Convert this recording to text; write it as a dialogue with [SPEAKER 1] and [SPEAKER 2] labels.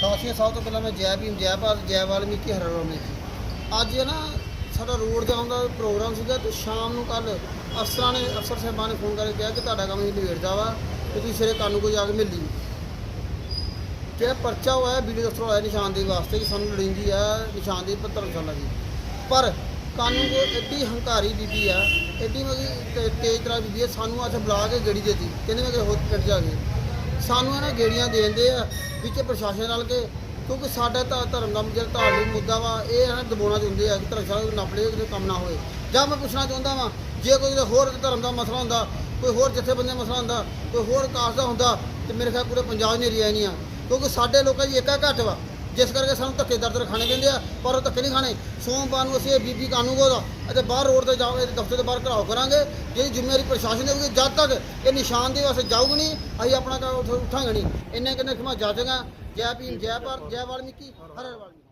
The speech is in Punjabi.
[SPEAKER 1] ਸਾਥੀਓ ਸਭ ਤੋਂ ਪਹਿਲਾਂ ਮੈਂ ਜੈ ਭੀਮ ਜੈ ਭਾਰਤ ਜੈ ਵਾਲਮੀਕੀ ਹਰ ਵਾਲਮੀਕੀ ਅੱਜ ਨਾ ਸਾਡਾ ਰੋਡ ਜਾਣ ਦਾ ਪ੍ਰੋਗਰਾਮ ਸੀਗਾ ਤੇ ਸ਼ਾਮ ਨੂੰ ਕੱਲ ਅਫਸਰਾਂ ਨੇ ਅਫਸਰ ਸਾਹਿਬਾਨ ਨੇ ਫੋਨ ਕਰਕੇ ਕਿਹਾ ਕਿ ਤੁਹਾਡਾ ਕੰਮ ਅਸੀਂ ਨਿਬੇੜਦਾ ਵਾ ਤੇ ਤੁਸੀਂ ਸਵੇਰੇ ਕਾਨੂੰ ਕੋ ਜਾ ਕੇ ਮਿਲ ਲਈ ਜਿਹੜਾ ਪਰਚਾ ਹੋਇਆ ਵੀਡੀਓ ਦਫ਼ਤਰ ਹੋਇਆ ਨਿਸ਼ਾਨਦੇਹੀ ਵਾਸਤੇ ਕਿ ਸਾਨੂੰ ਲੋੜੀਂਦੀ ਆ ਨਿਸ਼ਾਨਦੇਹੀ ਪਰ ਧਰਮਸ਼ਾਲਾ ਦੀ ਪਰ ਕਾਨੂੰ ਕੋ ਐਡੀ ਹੰਕਾਰੀ ਬੀਬੀ ਆ ਐਡੀ ਮਗੀ ਤੇਜ਼ ਤਰ੍ਹਾਂ ਬੀਬੀ ਆ ਸਾਨੂੰ ਅੱਜ ਬੁਲਾ ਕੇ ਗੇੜੀ ਦੇਤੀ ਕਹਿੰਦੇ ਮੈਂ ਕਿ ਹੋਰ ਪਿੰਡ ਜਾ ਕੇ ਸਾਨੂੰ ਇਹਨਾਂ ਗੇੜੀਆਂ ਦੇਂਦੇ ਆ, ਵਿੱਚ ਪ੍ਰਸ਼ਾਸਨ ਨਾਲ ਕੇ ਕਿਉਂਕਿ ਸਾਡਾ ਤਾਂ ਧਰਮ ਦਾ ਜਿਹੜਾ ਧਾਰਮਿਕ ਮੁੱਦਾ ਵਾ, ਇਹ ਇਹਨਾਂ ਦਬਾਉਣਾ ਚਾਹੁੰਦੇ ਆ ਕਿ ਧਰਮਸ਼ਾਲਾ ਨੂੰ ਨੱਪ ਕਿਤੇ ਕੰਮ ਨਾ ਹੋਏ। ਜਾਂ ਮੈਂ ਪੁੱਛਣਾ ਚਾਹੁੰਦਾ ਵਾਂ, ਜੇ ਕੋਈ ਹੋਰ ਧਰਮ ਦਾ ਮਸਲਾ ਹੁੰਦਾ, ਕੋਈ ਹੋਰ ਜਥੇਬੰਦੀ ਦਾ ਮਸਲਾ ਹੁੰਦਾ, ਕੋਈ ਹੋਰ ਕਾਸਟ ਦਾ ਹੁੰਦਾ, ਤੇ ਮੇਰੇ ਖਿਆਲ ਪੂਰੇ ਪੰਜਾਬ 'ਚ ਨਹੀਂ ਨਹੀਂ ਆ। ਕਿਉਂਕਿ ਸਾਡੇ ਲੋਕਾਂ ਦੀ ਏਕਾ ਘੱਟ ਵਾ। ਜਿਸ ਕਰਕੇ ਸਾਨੂੰ ਧੱਕੇ ਦਰਦ ਖਾਣੇ ਪੈਂਦੇ ਆ, ਪਰ ਉਹ ਧੱਕੇ ਨਹੀਂ ਖਾਣੇ। ਸੋਮਵਾਰ ਨੂੰ ਅਸੀਂ ਇਹ ਬੀਬੀ ਕਾਨੂੰਗੋ ਦਾ ਅਤੇ ਬਾਹਰ ਰੋਡ ਤੇ ਜਾਓ ਇਹਦੇ ਦਫ਼ਤਰ ਦੇ ਬਾਹਰ ਘਰਾਓ ਕਰਾਂਗੇ। ਜਿਹੜੀ ਜ਼ਿੰਮੇਵਾਰੀ ਪ੍ਰਸ਼ਾਸਨ ਦੀ ਹੋਊਗੀ ਜਦ ਤੱਕ ਇਹ ਨਿਸ਼ਾਨਦੇਹੀ ਵਾਸਤੇ ਜਾਊਗੀ ਨਹੀਂ, ਅਸੀਂ ਆਪਣਾ ਕੰਮ ਉੱਥੇ ਉਠਾਂਗੇ ਨਹੀਂ। ਇੰਨੇ ਕਿੰਨੇ ਖਮਾ ਜਾਜਾਂਗਾ। ਜੈ ਭੀਮ, ਜੈ ਭਾਰਤ, ਜੈ ਵਾਲਮੀਕੀ, ਹਰ ਹਰ ਵਾਲਮੀਕੀ।